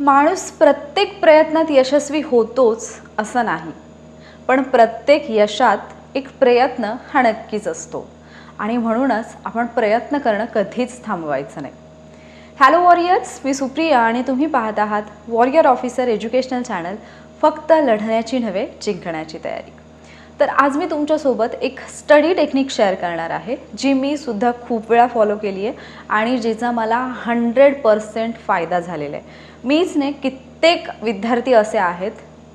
माणूस प्रत्येक प्रयत्नात यशस्वी होतोच असं नाही. पण प्रत्येक यशात एक प्रयत्न हा नक्कीच असतो. आणि म्हणूनच आपण प्रयत्न करणं कधीच थांबवायचं नाही. हॅलो वॉरियर्स मी सुप्रिया आणि तुम्ही पाहत आहात वॉरियर ऑफिसर एज्युकेशनल चॅनल फक्त लढण्याची नव्हे जिंकण्याची तयारी. तर आज मी तुमच्यासोबत एक स्टडी टेक्निक शेअर करणार आहे जी मी सुद्धा खूप वेळा फॉलो केली आहे आणि जिचा मला हंड्रेड पर्सेंट फायदा झालेला आहे. मीच नाही कित्येक विद्यार्थी असे आहेत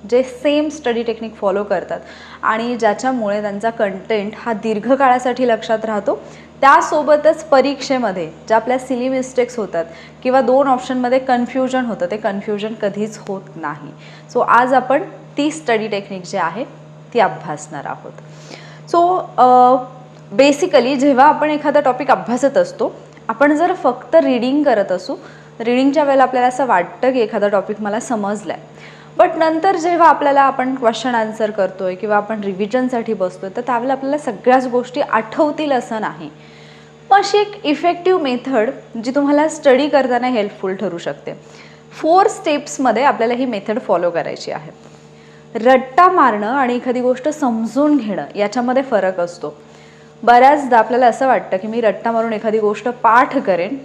जे सेम स्टडी टेक्निक फॉलो करतात आणि ज्याच्यामुळे त्यांचा कंटेंट हा दीर्घकाळासाठी लक्षात राहतो. त्यासोबतच परीक्षेमध्ये ज्या आपल्या सिली मिस्टेक्स होतात किंवा दोन ऑप्शनमध्ये कन्फ्युजन होतं ते कन्फ्युजन कधीच होत नाही. सो आज आपण ती स्टडी टेक्निक जे आहे ती अभ्यासणार आहोत. सो बेसिकली जेव्हा आपण एखादा टॉपिक अभ्यासत असतो आपण जर फक्त रीडिंग करत असू रीडिंगच्या वेळेला आपल्याला असं वाटतं की एखादा टॉपिक मला समजला आहे बट नंतर जेव्हा आपल्याला आपण क्वेश्चन आन्सर करतो आहे किंवा आपण रिव्हिजनसाठी बसतो आहे तर त्यावेळेला आपल्याला सगळ्याच गोष्टी आठवतील असं नाही. मग अशी एक इफेक्टिव्ह मेथड जी तुम्हाला स्टडी करताना हेल्पफुल ठरू शकते. फोर स्टेप्समध्ये आपल्याला ही मेथड फॉलो करायची आहे. रट्टा मारणं आणि एखादी गोष्ट समजून घेणं याच्यामध्ये फरक असतो. बऱ्याचदा आपल्याला असं वाटतं की मी रट्टा मारून एखादी गोष्ट पाठ करेन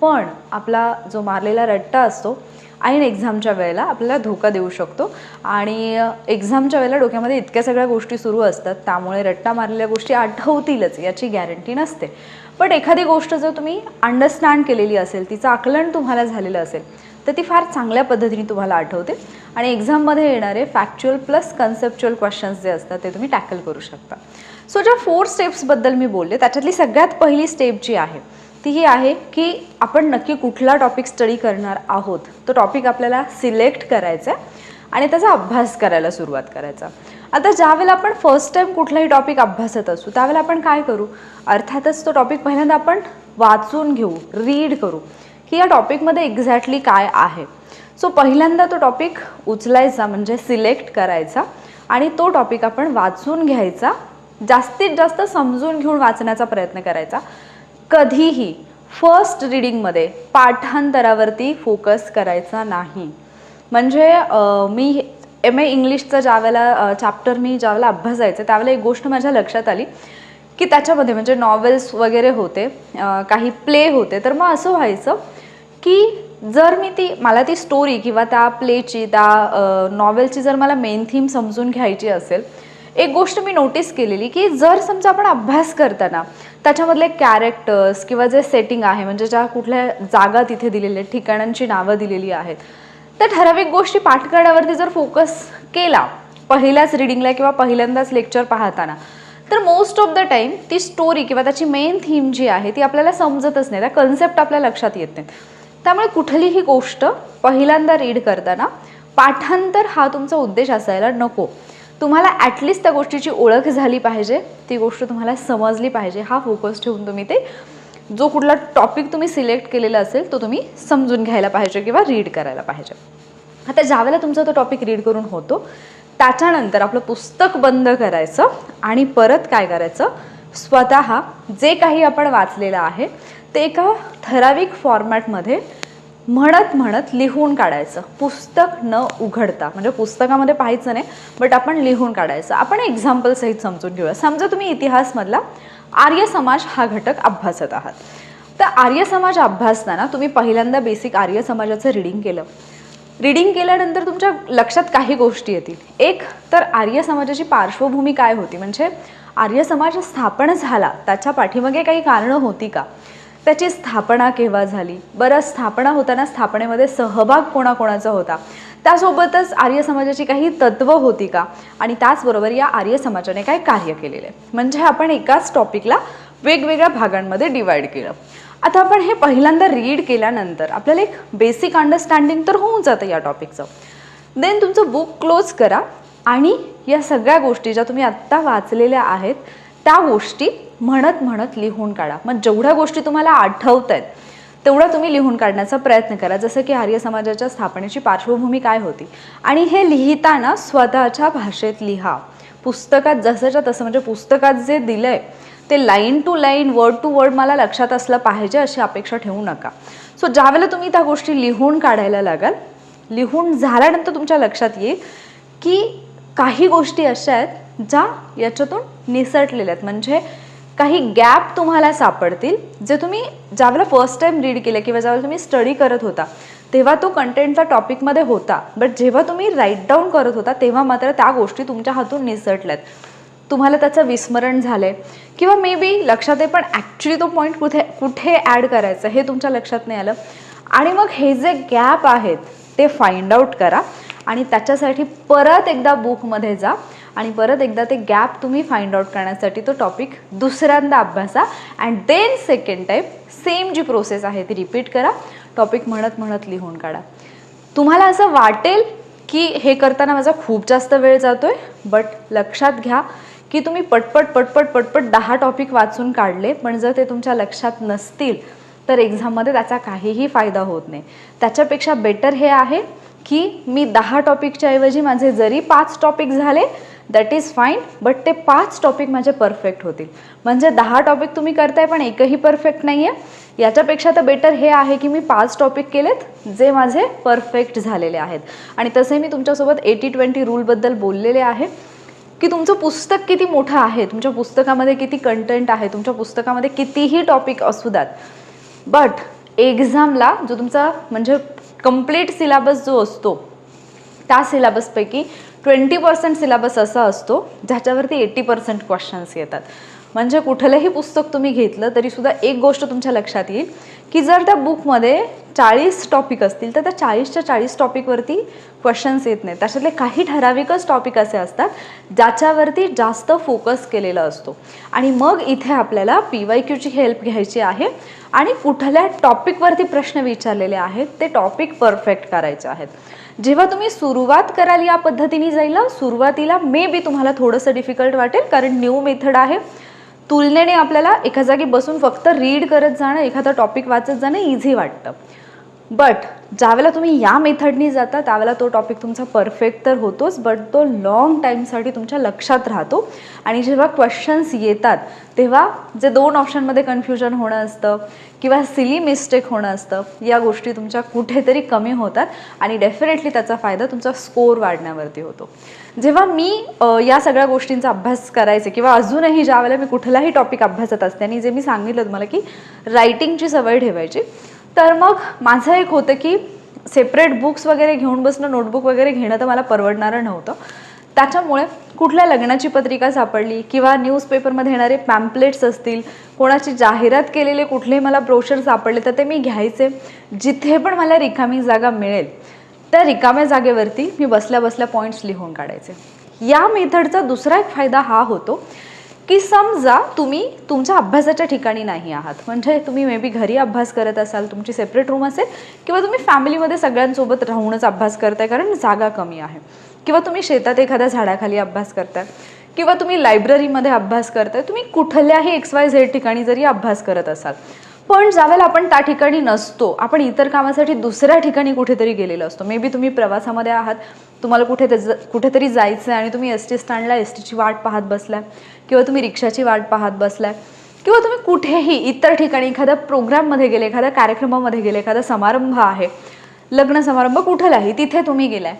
पण आपला जो मारलेला रट्टा असतो ऐन एक्झामच्या वेळेला आपल्याला धोका देऊ शकतो. आणि एक्झामच्या वेळेला डोक्यामध्ये इतक्या सगळ्या गोष्टी सुरू असतात त्यामुळे रट्टा मारलेल्या गोष्टी आठवतीलच याची गॅरंटी नसते. पण एखादी गोष्ट जर तुम्ही अंडरस्टँड केलेली असेल तिचं आकलन तुम्हाला झालेलं असेल तर ती फार चांगल्या पद्धतीने तुम्हाला आठवते. आणि एक्झाममध्ये येणारे फॅक्च्युअल प्लस कन्सेप्च्युअल क्वेश्चन्स जे असतात ते तुम्ही टॅकल करू शकता. सो ज्या फोर स्टेप्सबद्दल मी बोलले त्याच्यातली सगळ्यात पहिली स्टेप जी आहे ती ही आहे की आपण नक्की कुठला टॉपिक स्टडी करणार आहोत. तो टॉपिक आपल्याला सिलेक्ट करायचा आहे आणि त्याचा अभ्यास करायला सुरुवात करायचा आता ज्यावेळेला आपण फर्स्ट टाईम कुठलाही टॉपिक अभ्यासत असू त्यावेळेला आपण काय करू? अर्थातच तो टॉपिक पहिल्यांदा आपण वाचून घेऊ रीड करू. की या टॉपिकमध्ये एक्झॅक्टली काय आहे? सो पहिल्यांदा तो टॉपिक उचलायचा म्हणजे सिलेक्ट करायचा आणि तो टॉपिक आपण वाचून घ्यायचा जास्तीत जास्त समजून घेऊन वाचण्याचा प्रयत्न करायचा. कधीही फर्स्ट रीडिंगमध्ये पाठांतरावरती फोकस करायचा नाही. म्हणजे मी एम ए इंग्लिशचं ज्यावेळेला चॅप्टर मी ज्यावेळेला अभ्यासायचं त्यावेळेला एक गोष्ट माझ्या लक्षात आली की त्याच्यामध्ये म्हणजे नॉवेल्स वगैरे होते काही प्ले होते. तर मग असं व्हायचं की जर मी ती मला ती स्टोरी किंवा त्या प्लेची त्या नॉवेलची जर मला मेन थीम समजून घ्यायची असेल एक गोष्ट मी नोटीस केलेली की जर समजा आपण अभ्यास करताना त्याच्यामधले कॅरेक्टर्स किंवा जे सेटिंग आहे म्हणजे ज्या कुठल्या जागा तिथे दिलेल्या आहेत ठिकाणांची नावं दिलेली आहेत तर ठराविक गोष्टी पाठ करण्यावरती जर फोकस केला पहिल्याच रिडिंगला किंवा पहिल्यांदाच लेक्चर पाहताना तर मोस्ट ऑफ द टाईम ती स्टोरी किंवा त्याची मेन थीम जी आहे ती आपल्याला समजतच नाही. त्या कन्सेप्ट आपल्या लक्षात येत नाहीत. त्यामुळे कुठलीही गोष्ट पहिल्यांदा रीड करताना पाठांतर हा तुमचा उद्देश असायला नको. तुम्हाला ॲटलिस्ट त्या गोष्टीची ओळख झाली पाहिजे ती गोष्ट तुम्हाला समजली पाहिजे. हा फोकस ठेवून तुम्ही ते जो कुठला टॉपिक तुम्ही सिलेक्ट केलेला असेल तो तुम्ही समजून घ्यायला पाहिजे किंवा रीड करायला पाहिजे. आता ज्यावेळेला तुमचा तो टॉपिक रीड करून होतो त्याच्यानंतर आपलं पुस्तक बंद करायचं आणि परत काय करायचं? स्वतः जे काही आपण वाचलेलं आहे ते एका ठराविक फॉर्मॅटमध्ये म्हणत म्हणत लिहून काढायचं. पुस्तक न उघडता. म्हणजे पुस्तकामध्ये पाहायचं नाही बट आपण लिहून काढायचं. आपण एक्झाम्पलसहित समजून घेऊया. समजा तुम्ही इतिहासमधला आर्य समाज हा घटक अभ्यासत आहात. तर आर्य समाज अभ्यासताना तुम्ही पहिल्यांदा बेसिक आर्य समाजाचं रिडिंग केलं. रिडिंग केल्यानंतर तुमच्या लक्षात काही गोष्टी येतील. एक तर आर्य समाजाची पार्श्वभूमी काय होती? म्हणजे आर्य समाज स्थापन झाला. त्याच्या पाठीमागे काही कारणं होती का? त्याची स्थापना केव्हा झाली? बरं स्थापना होताना स्थापनेमध्ये सहभाग कोणाकोणाचा होता? त्यासोबतच आर्य समाजाची काही तत्त्व होती का? आणि त्याचबरोबर या आर्य समाजाने काय कार्य केलेले? म्हणजे आपण एकाच टॉपिकला वेगवेगळ्या भागांमध्ये डिवाईड केलं. आता आपण हे पहिल्यांदा रीड केल्यानंतर आपल्याला एक बेसिक अंडरस्टँडिंग तर होऊन जातं या टॉपिकचं देन तुमचं बुक क्लोज करा आणि या सगळ्या गोष्टी ज्या तुम्ही आत्ता वाचलेल्या आहेत त्या गोष्टी म्हणत म्हणत लिहून काढा. मग जेवढ्या गोष्टी तुम्हाला आठवत आहेत तेवढं तुम्ही लिहून काढण्याचा प्रयत्न करा. जसं की आर्य समाजाच्या स्थापनेची पार्श्वभूमी काय होती? आणि हे लिहिताना स्वतःच्या भाषेत लिहा. पुस्तकात जसंच्या तसं म्हणजे पुस्तकात जे दिलं आहे ते line to line word to word मला लक्षात असलं पाहिजे अशी अपेक्षा ठेवू नका. सो ज्यावेळेला तुम्ही त्या गोष्टी लिहून काढायला लागाल लिहून झाल्यानंतर तुमच्या लक्षात येईल की काही गोष्टी अशा आहेत ज्या याच्यातून निसटलेल्या आहेत. म्हणजे काही गॅप तुम्हाला सापडतील. जे तुम्ही ज्यावेळेला फर्स्ट टाइम रीड केले किंवा ज्यावेळेला तुम्ही स्टडी करत होता तेव्हा तो कंटेंटचा टॉपिकमध्ये होता. बट जेव्हा तुम्ही राईट डाऊन करत होता तेव्हा मात्र त्या गोष्टी तुमच्या हातून निसटल्यात तुम्हाला त्याचं विस्मरण झालं आहे किंवा मे बी लक्षात आहे पण ॲक्च्युली तो पॉईंट कुठे कुठे ॲड करायचं हे तुमच्या लक्षात नाही आलं. आणि मग हे जे गॅप आहेत ते फाइंड आउट करा आणि त्याच्यासाठी परत एकदा बुकमध्ये जा आणि परत एकदा ते गॅप तुम्ही फाइंड आउट करण्यासाठी तो टॉपिक दुसऱ्यांदा अभ्यासा. And then second time same G process आहे ती रिपीट करा. टॉपिक म्हणत म्हणत लिहून काढा. तुम्हाला असं वाटेल की हे करताना माझा खूप जास्त वेळ जातो आहे बट लक्षात घ्या. की तुम्ही पटपट पटपट पटपट दहा टॉपिक वाचून काढले पण जर ते तुमच्या लक्षात नसतील तर एक्झाममध्ये त्याचा काहीही फायदा होत नाही. त्याच्यापेक्षा बेटर हे आहे की मी दहा टॉपिकच्या ऐवजी माझे जरी पाच टॉपिक झाले दॅट इज फाईन बट ते पाच टॉपिक माझे परफेक्ट होतील. म्हणजे दहा टॉपिक तुम्ही करताय पण एकही परफेक्ट नाही आहे याच्यापेक्षा तर बेटर हे आहे की मी पाच टॉपिक केलेत जे माझे परफेक्ट झालेले आहेत. आणि तसे मी तुमच्यासोबत एटी ट्वेंटी रूलबद्दल बोललेले आहे. की तुमचं पुस्तक किती मोठं आहे तुमच्या पुस्तकामध्ये किती कंटेंट आहे तुमच्या पुस्तकामध्ये कितीही टॉपिक असू द्यात. बट एक्झामला जो तुमचा म्हणजे कंप्लीट सिलेबस जो असतो त्या सिलेबसपैकी ट्वेंटी पर्सेंट सिलेबस असा असतो ज्याच्यावरती एटी पर्सेंट क्वेश्चन्स येतात. म्हणजे कुठलंही पुस्तक तुम्ही घेतलं तरीसुद्धा एक गोष्ट तुमच्या लक्षात येईल की जर त्या बुकमध्ये चाळीस टॉपिक असतील तर त्या चाळीसच्या चाळीस टॉपिकवरती क्वेश्चन्स येत नाहीत. त्याच्यातले काही ठराविकच टॉपिक असे असतात ज्याच्यावरती जास्त फोकस केलेला असतो. आणि मग इथे आपल्याला पी वाय क्यूची हेल्प घ्यायची आहे आणि कुठल्या टॉपिकवरती प्रश्न विचारलेले आहेत ते टॉपिक परफेक्ट करायचे आहेत. जेव्हा तुम्ही सुरुवात कराल या पद्धतीने जाईल सुरुवातीला मे बी तुम्हाला थोडंसं डिफिकल्ट वाटेल कारण न्यू मेथड आहे. तुलनेने आपल्याला एका जागी बसून फक्त रीड करत जाणं एखादा टॉपिक वाचत जाणं इझी वाटतं. बट ज्यावेळेला तुम्ही या मेथडनी जाता त्यावेळेला तो टॉपिक तुमचा परफेक्ट तर होतोच बट तो लॉंग टाईमसाठी तुमच्या लक्षात राहतो. आणि जेव्हा क्वेश्चन्स येतात तेव्हा जे दोन ऑप्शनमध्ये कन्फ्युजन होणं असतं किंवा सिली मिस्टेक होणं असतं या गोष्टी तुमच्या कुठेतरी कमी होतात आणि डेफिनेटली त्याचा फायदा तुमचा स्कोर वाढण्यावरती होतो. जेव्हा मी या सगळ्या गोष्टींचा अभ्यास करायचे किंवा अजूनही ज्यावेळेला मी कुठलाही टॉपिक अभ्यासत असते आणि जे मी सांगितलं तुम्हाला की रायटिंगची सवय ठेवायची तर मग माझं एक होतं की सेपरेट बुक्स वगैरे घेऊन बसणं नोटबुक वगैरे घेणं तर मला परवडणारं नव्हतं. त्याच्यामुळे कुठल्या लग्नाची पत्रिका सापडली किंवा न्यूजपेपरमध्ये येणारे पॅम्पलेट्स असतील कोणाची जाहिरात केलेले कुठले मला ब्रोशर सापडले तर ते मी घ्यायचे. जिथे पण मला रिकामी जागा मिळेल त्या रिकाम्या जागेवरती मी बसल्या बसल्या पॉईंट्स लिहून काढायचे. या मेथडचा दुसरा एक फायदा हा होतो की समजा तुम्ही तुमच्या अभ्यासाच्या ठिकाणी नाही आहात. म्हणजे तुम्ही मे बी घरी अभ्यास करत असाल तुमची सेपरेट रूम असेल किंवा तुम्ही फॅमिलीमध्ये सगळ्यांसोबत राहूनच अभ्यास करताय कारण जागा कमी आहे. किंवा तुम्ही शेतात एखाद्या झाडाखाली अभ्यास करताय किंवा तुम्ही लायब्ररीमध्ये अभ्यास करताय तुम्ही कुठल्याही एक्स वाय झेड ठिकाणी जरी अभ्यास करत असाल पण ज्यावेळेला आपण त्या ठिकाणी नसतो. आपण इतर कामासाठी दुसऱ्या ठिकाणी कुठेतरी गेलेलो असतो. मे बी तुम्ही प्रवासामध्ये आहात तुम्हाला कुठे कुठेतरी जायचं आहे आणि तुम्ही एस टी स्टँडला एस टीची वाट पाहत बसलाय किंवा तुम्ही रिक्षाची वाट पाहत बसलाय किंवा तुम्ही कुठेही इतर ठिकाणी एखाद्या प्रोग्राममध्ये गेले एखाद्या कार्यक्रमामध्ये गेले एखादा समारंभ आहे लग्न समारंभ कुठलाही तिथे तुम्ही गेलाय.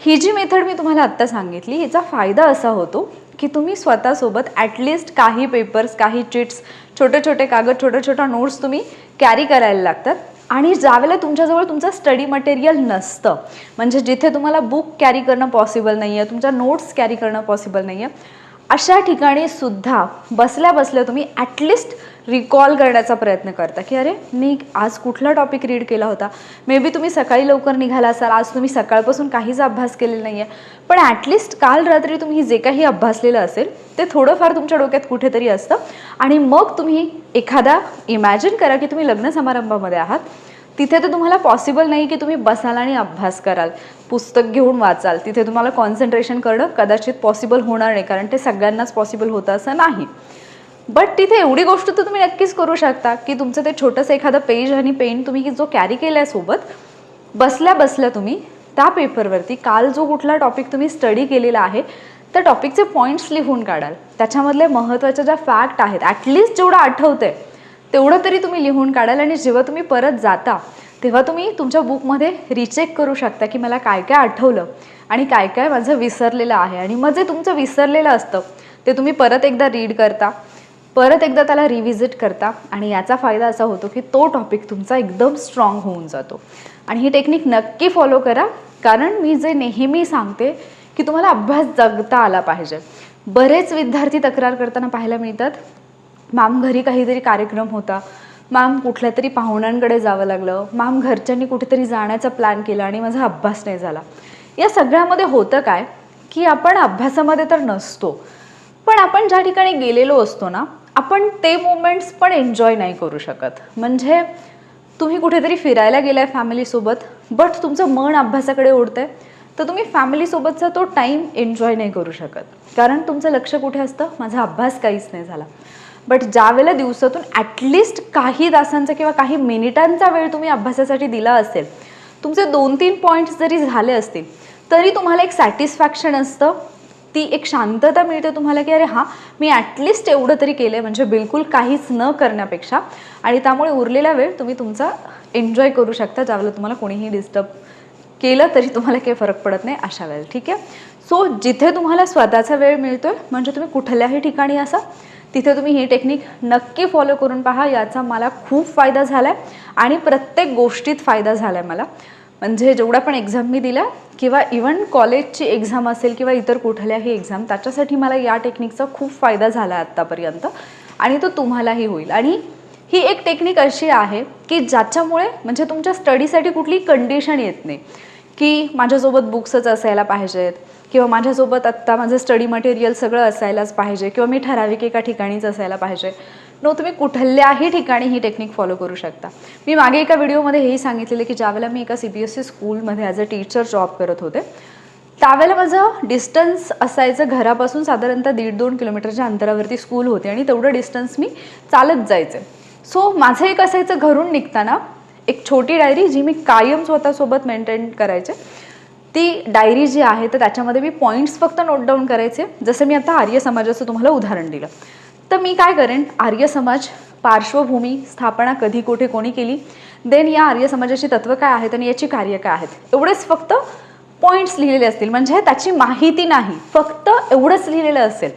ही जी मेथड मी तुम्हाला आत्ता सांगितली हिचा फायदा असा होतो की तुम्ही स्वतःसोबत ॲटलिस्ट काही पेपर्स काही चिट्स छोटे छोटे कागद छोट्या छोट्या नोट्स तुम्ही कॅरी करायला लागतात. आणि ज्यावेळेला तुमच्याजवळ तुमचं स्टडी मटेरियल नसतं म्हणजे जिथे तुम्हाला बुक कॅरी करणं पॉसिबल नाही आहे तुमच्या नोट्स कॅरी करणं पॉसिबल नाही आहे अशा ठिकाणी सुद्धा बसल्या बसल्या तुम्ही ॲटलिस्ट रिकॉल करण्याचा प्रयत्न करता की अरे मी आज कुठला टॉपिक रीड केला होता? मे बी तुम्ही सकाळी लवकर निघाला असाल आज तुम्ही सकाळपासून काहीच अभ्यास केलेला नाही आहे पण ॲटलिस्ट काल रात्री तुम्ही जे काही अभ्यासलेलं असेल ते थोडंफार तुमच्या डोक्यात कुठेतरी असतं. आणि मग तुम्ही एखादा इमॅजिन करा की तुम्ही लग्न समारंभामध्ये आहात. तिथे तर तुम्हाला पॉसिबल नाही की तुम्ही बसाल आणि अभ्यास कराल. पुस्तक घेऊन वाचाल. तिथे तुम्हाला कॉन्सन्ट्रेशन करणं कदाचित पॉसिबल होणार नाही कारण ते सगळ्यांनाच पॉसिबल होतं असं नाही. बट तिथे एवढी गोष्ट तर तुम्ही नक्कीच करू शकता की तुमचं ते छोटंसं एखादं पेज आणि पेन तुम्ही जो कॅरी केला आहे सोबत बसल्या बसल्या तुम्ही त्या पेपरवरती काल जो कुठला टॉपिक तुम्ही स्टडी केलेला आहे त्या टॉपिकचे पॉईंट्स लिहून काढाल. त्याच्यामधले महत्त्वाच्या ज्या फॅक्ट आहेत ॲटलिस्ट जेवढं आठवतंय तेवढं तरी तुम्ही लिहून काढाल आणि जेव्हा तुम्ही परत जाता तेव्हा तुम्ही तुमच्या बुकमध्ये रिचेक करू शकता की मला काय काय आठवलं आणि काय काय माझं विसरलेलं आहे. आणि मग जे तुमचं विसरलेलं असतं ते तुम्ही परत एकदा रीड करता. परत एकदा त्याला रिव्हिजिट करता आणि याचा फायदा असा होतो की तो टॉपिक तुमचा एकदम स्ट्रॉंग होऊन जातो. आणि ही टेक्निक नक्की फॉलो करा कारण मी जे नेहमी सांगते की तुम्हाला अभ्यास जगता आला पाहिजे. बरेच विद्यार्थी तक्रार करताना पाहायला मिळतात मॅम घरी काहीतरी कार्यक्रम होता. मॅम कुठल्या तरी पाहुण्यांकडे जावं लागलं. मॅम घरच्यांनी कुठेतरी जाण्याचा प्लॅन केला आणि माझा अभ्यास नाही झाला. या सगळ्यामध्ये होतं काय की आपण अभ्यासामध्ये तर नसतो पण आपण ज्या ठिकाणी गेलेलो असतो ना आपण ते मोमेंट्स पण एन्जॉय नाही करू शकत. म्हणजे तुम्ही कुठेतरी फिरायला गेलाय फॅमिलीसोबत बट तुमचं मन अभ्यासाकडे ओढतंय तर तुम्ही फॅमिलीसोबतचा तो टाईम एन्जॉय नाही करू शकत. कारण तुमचं लक्ष कुठे असतं? माझा अभ्यास काहीच नाही झाला. बट ज्यावेळेला दिवसातून ॲटलिस्ट काही तासांचा किंवा काही मिनिटांचा वेळ तुम्ही अभ्यासासाठी दिला असेल तुमचे दोन तीन पॉईंट्स जरी झाले असतील तरी तुम्हाला एक सॅटिस्फॅक्शन असतं. ती एक शांतता मिळते तुम्हाला की अरे हां मी ॲटलिस्ट एवढं तरी केलं आहे म्हणजे बिलकुल काहीच न करण्यापेक्षा. आणि त्यामुळे उरलेला वेळ तुम्ही तुमचा एन्जॉय करू शकता ज्यावेळेला तुम्हाला कोणीही डिस्टर्ब केलं तरी तुम्हाला काही फरक पडत नाही अशा वेळेला ठीक आहे? सो जिथे तुम्हाला स्वतःचा वेळ मिळतो आहे म्हणजे तुम्ही कुठल्याही ठिकाणी असा तिथे तुम्ही ही टेक्निक नक्की फॉलो करून पहा याचा मला खूप फायदा झाला आहे आणि प्रत्येक गोष्टीत फायदा झाला आहे मला. म्हणजे जेवढ्या पण एक्झाम मी दिल्या किंवा इवन कॉलेजची एक्झाम असेल किंवा इतर कुठल्याही एक्झाम त्याच्यासाठी मला या टेक्निकचा खूप फायदा झाला आहे आत्तापर्यंत आणि तो तुम्हालाही होईल. आणि ही एक टेक्निक अशी आहे की ज्याच्यामुळे म्हणजे तुमच्या स्टडीसाठी कुठली कंडिशन येत नाही. की माझ्यासोबत बुक्सच असायला पाहिजेत किंवा माझ्यासोबत आत्ता माझं स्टडी मटेरियल सगळं असायलाच पाहिजे किंवा मी ठराविक एका ठिकाणीच असायला पाहिजे. नो तुम्ही कुठल्याही ठिकाणी ही टेक्निक फॉलो करू शकता. मी मागे एका व्हिडिओमध्ये हेही सांगितलेलं की ज्यावेळेला मी एका सी बी एस सी स्कूलमध्ये ॲज अ टीचर जॉब करत होते त्यावेळेला माझं डिस्टन्स असायचं घरापासून साधारणतः दीड दोन किलोमीटरच्या अंतरावरती स्कूल होती आणि तेवढं डिस्टन्स मी चालत जायचे. सो माझं एक असायचं घरून निघताना एक छोटी डायरी जी मी कायम स्वतःसोबत मेंटेन करायचे. ती डायरी जी आहे तर त्याच्यामध्ये मी पॉईंट्स फक्त नोट डाऊन करायचे. जसं मी आता आर्य समाजाचं तुम्हाला उदाहरण दिलं. तर मी काय करेन? आर्य समाज पार्श्वभूमी स्थापना कधी कुठे कोणी केली? देन या आर्य समाजाची तत्त्व काय आहेत आणि याची कार्य काय आहेत? एवढेच फक्त पॉईंट्स लिहिलेले असतील. म्हणजे त्याची माहिती नाही. फक्त एवढंच लिहिलेलं असेल.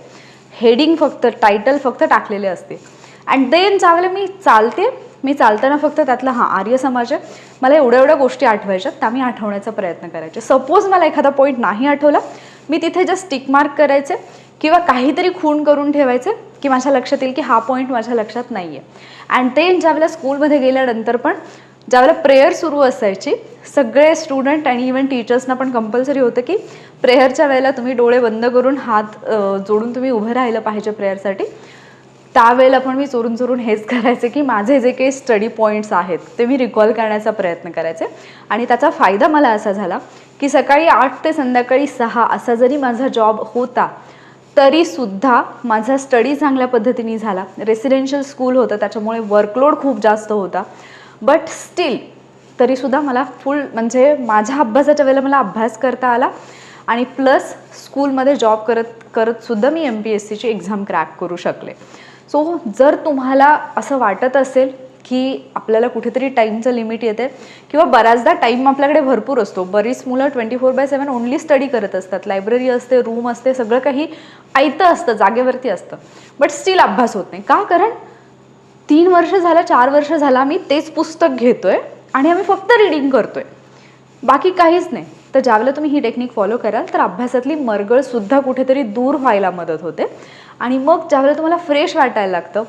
हेडिंग फक्त टायटल फक्त टाकलेले असते अँड देन ज्यावेळेला मी चालते. मी चालताना फक्त त्यातला हां आर्य समाज आहे. मला एवढ्या एवढ्या गोष्टी आठवायच्या. त्या मी आठवण्याचा प्रयत्न करायचे. सपोज मला एखादा पॉईंट नाही आठवला मी तिथे जस्ट टिक मार्क करायचे. किंवा काहीतरी खूण करून ठेवायचे की माझ्या लक्षात येईल की हा पॉईंट माझ्या लक्षात नाही आहे अँड ते ज्यावेळेला स्कूलमध्ये गेल्यानंतर पण ज्यावेळेला प्रेयर सुरू असायची सगळे स्टुडंट आणि इवन टीचर्सना पण कंपल्सरी होतं की प्रेयरच्या वेळेला तुम्ही डोळे बंद करून हात जोडून तुम्ही उभं राहिलं पाहिजे प्रेयरसाठी त्यावेळेला पण मी चोरून चोरून हेच करायचे की माझे जे काही स्टडी पॉईंट्स आहेत ते मी रिकॉल करण्याचा प्रयत्न करायचे. आणि त्याचा फायदा मला असा झाला की सकाळी आठ ते संध्याकाळी सहा असा जरी माझा जॉब होता तरीसुद्धा माझा स्टडी चांगल्या पद्धतीने झाला. रेसिडेन्शियल स्कूल होतं त्याच्यामुळे वर्कलोड खूप जास्त होता. बट स्टील तरीसुद्धा मला फुल म्हणजे माझ्या अभ्यासाच्या वेळेला मला अभ्यास करता आला. आणि प्लस स्कूलमध्ये जॉब करत करतसुद्धा मी एम पी एस सीची एक्झाम क्रॅक करू शकले. सो जर तुम्हाला असं वाटत असेल की आपल्याला कुठेतरी टाईमचं लिमिट येते. किंवा बऱ्याचदा टाईम आपल्याकडे भरपूर असतो. बरीच मुलं twenty four by seven only study करत असतात. लायब्ररी असते रूम असते सगळं काही ऐतं असतं जागेवरती असतं. बट स्टील अभ्यास होत नाही. का? कारण तीन वर्ष झालं चार वर्ष झालं आम्ही तेच पुस्तक घेतोय आणि आम्ही फक्त रिडिंग करतोय. बाकी काहीच नाही. तर ज्यावेळेला तुम्ही ही टेक्निक फॉलो कराल तर अभ्यासातली मरगळसुद्धा कुठेतरी दूर व्हायला मदत होते. आणि मग ज्यावेळेला तुम्हाला फ्रेश वाटायला लागतं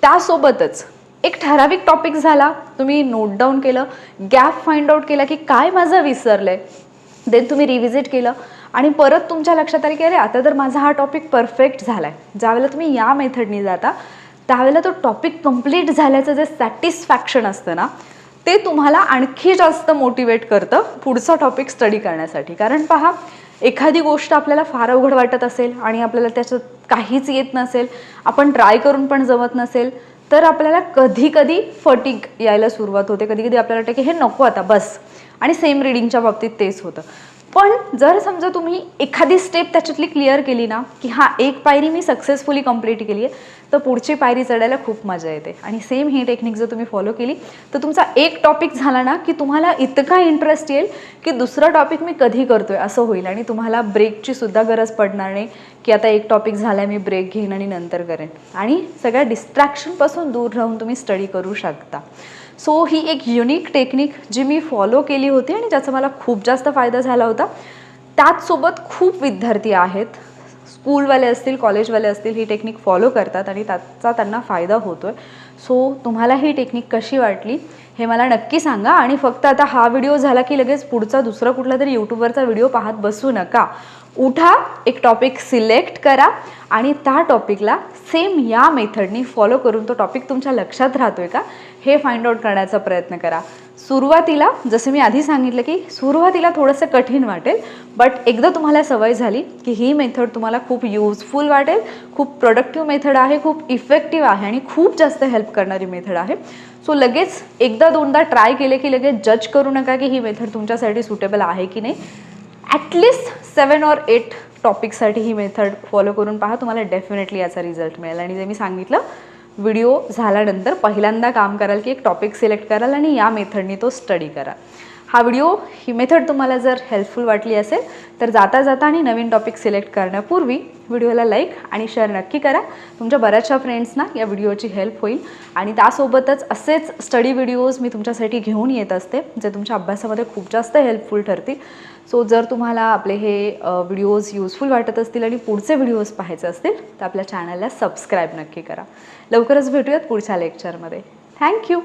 त्यासोबतच एक ठराविक टॉपिक झाला. तुम्ही नोट डाऊन केलं. गॅप फाइंड आउट केला की काय माझं विसरलं आहे देन तुम्ही रिव्हिजिट केलं. आणि परत तुमच्या लक्षात आलं की अरे आता तर माझा हा टॉपिक परफेक्ट झाला आहे ज्यावेळेला तुम्ही या मेथडनी जाता त्यावेळेला तो टॉपिक कंप्लीट झाल्याचं जे सॅटिस्फॅक्शन असतं ना ते तुम्हाला आणखी जास्त मोटिवेट करतं पुढचा टॉपिक स्टडी करण्यासाठी. कारण पहा एखादी गोष्ट आपल्याला फार अवघड वाटत असेल आणि आपल्याला त्याच्यात काहीच येत नसेल आपण ट्राय करून पण जमत नसेल तर आपल्याला कधी कधी फटिक यायला सुरुवात होते. कधी कधी आपल्याला वाटतं की हे नको आता बस. आणि सेम रिडिंगच्या बाबतीत तेच होतं. पण जर समजा तुम्ही एखादी स्टेप त्याच्यातली क्लिअर केली ना की हा एक पायरी मी सक्सेसफुली कंप्लीट केली आहे तर पुढची पायरी चढायला खूप मजा येते. आणि सेम ही टेक्निक जर तुम्ही फॉलो केली तर तुमचा एक टॉपिक झाला ना की तुम्हाला इतका इंटरेस्ट येईल की दुसरा टॉपिक मी कधी करतोय असं होईल. आणि तुम्हाला ब्रेकची सुद्धा गरज पडणार नाही की आता एक टॉपिक झाला मी ब्रेक घेईन आणि नंतर करेन. आणि सगळ्या डिस्ट्रॅक्शनपासून दूर राहून तुम्ही स्टडी करू शकता. सो ही एक युनिक टेक्निक जी मी फॉलो केली होती आणि ज्याचा मला खूप जास्त फायदा झाला होता. त्याचसोबत खूप विद्यार्थी आहेत स्कूलवाले असतील कॉलेजवाले असतील ही टेक्निक फॉलो करतात आणि त्याचा त्यांना फायदा होतो आहे सो तुम्हाला ही टेक्निक कशी वाटली हे मला नक्की सांगा आणि फक्त आता हा व्हिडिओ झाला की लगेच पुढचा दुसरा कुठला तरी यूट्यूबवरचा व्हिडिओ पाहत बसू नका. उठा एक टॉपिक सिलेक्ट करा आणि त्या टॉपिकला सेम या मेथडनी फॉलो करून तो टॉपिक तुमच्या लक्षात राहतो आहे का? हे फाइंड आउट करण्याचा प्रयत्न करा. सुरुवातीला जसं मी आधी सांगितलं की सुरुवातीला थोडंसं कठीण वाटेल बट एकदा तुम्हाला सवय झाली की ही मेथड तुम्हाला खूप यूजफुल वाटेल खूप प्रोडक्टिव्ह मेथड आहे खूप इफेक्टिव्ह आहे आणि खूप जास्त हेल्प करणारी मेथड आहे. सो लगेच एकदा दोनदा ट्राय केले की लगेच जज करू नका की ही मेथड तुमच्यासाठी सुटेबल आहे की नाही. At least seven or eight टॉपिकसाठी ही मेथड फॉलो करून पहा. तुम्हाला डेफिनेटली याचा रिझल्ट मिळेल. आणि जे मी सांगितलं व्हिडिओ झाल्यानंतर पहिल्यांदा काम कराल की एक टॉपिक सिलेक्ट कराल आणि या मेथडनी तो स्टडी करा हा व्हिडिओ ही मेथड तुम्हाला जर हेल्पफुल वाटली असेल तर जाता जाता आणि नवीन टॉपिक सिलेक्ट करण्यापूर्वी व्हिडिओला लाईक आणि शेअर नक्की करा. तुमच्या बऱ्याचशा फ्रेंड्सना या व्हिडिओची हेल्प होईल. आणि त्यासोबतच असेच स्टडी व्हिडिओज मी तुमच्यासाठी घेऊन येत असते जे तुमच्या अभ्यासामध्ये खूप जास्त हेल्पफुल ठरतील. सो जर तुम्हाला आपले हे व्हिडिओज युजफुल वाटत असतील आणि पुढचे व्हिडिओज पाहायचे असतील तर आपल्या चॅनलला सबस्क्राईब नक्की करा. लवकरच भेटूयात पुढच्या लेक्चरमध्ये थँक्यू